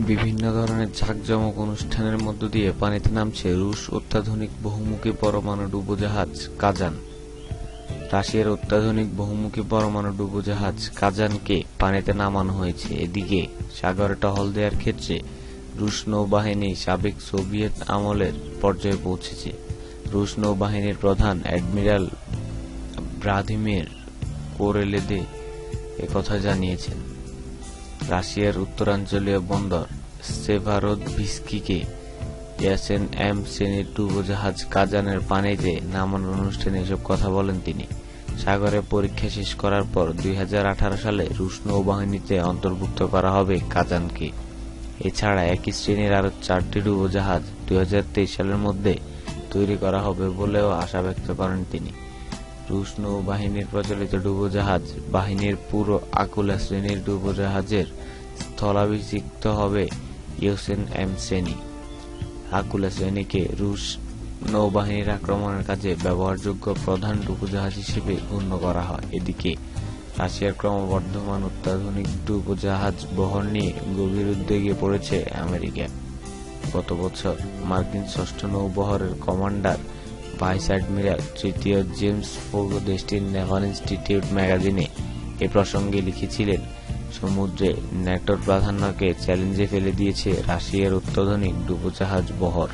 বিভিন্ন ধরনের জাঁকজমক অনুষ্ঠানের মধ্য দিয়ে পানিতে নামছে রুশ অত্যাধুনিক বহুমুখী পরমাণু ডুবোজাহাজ কাজান। রাশিয়ার অত্যাধুনিক বহুমুখী পরমাণু ডুবোজাহাজ কাজানকে পানিতে নামানো হয়েছে। এদিকে সাগরে টহল দেওয়ার ক্ষেত্রে রুশ নৌবাহিনী সাবেক সোভিয়েত আমলের পর্যায়ে পৌঁছেছে। রুশ নৌবাহিনীর প্রধান অ্যাডমিরাল ভ্লাদিমির কোরেলেদে একথা জানিয়েছেন। রাশিয়ার উত্তরাঞ্চলীয় বন্দর সেভারোদভিস্কিকে ইয়াসেন এম শ্রেণির ডুবোজাহাজ কাজানের পানিতে নামানোর অনুষ্ঠানে এসব কথা বলেন তিনি। সাগরে পরীক্ষা শেষ করার পর দুই হাজার আঠারো সালে রুশ নৌবাহিনীতে অন্তর্ভুক্ত করা হবে কাজানকে। এছাড়া একই শ্রেণির আরও চারটি ডুবোজাহাজ দুই হাজার তেইশ সালের মধ্যে তৈরি করা হবে বলেও আশা ব্যক্ত করেন তিনি। রুশ নৌবাহিনীর প্রচলিত ডুবোজাহাজ। বাহিনীর পুরো আকুলা শ্রেণির ডুবোজাহাজের স্থলাভিষিক্ত হবে ইউসেন এম শ্রেণি আকুলা শ্রেণীকে রুশ নৌবাহিনীর আক্রমণের কাজে ব্যবহারযোগ্য প্রধান ডুবোজাহাজ হিসেবে গণ্য করা হয়। এদিকে, রাশিয়ার ক্রমবর্ধমান অত্যাধুনিক ডুবোজাহাজ বহর নিয়ে গভীর উদ্বেগে পড়েছে আমেরিকা। গত বছর মার্কিন ষষ্ঠ নৌবহরের কমান্ডার ভাইস অ্যাডমিরাল তৃতীয় জেমস ফোগো দেশটির নেভাল ইনস্টিটিউট ম্যাগাজিনে এ প্রসঙ্গে লিখেছিলেন, সমুদ্রে ন্যাটোর প্রাধান্যকে চ্যালেঞ্জে ফেলে দিয়েছে রাশিয়ার অত্যাধুনিক ডুবোজাহাজ বহর।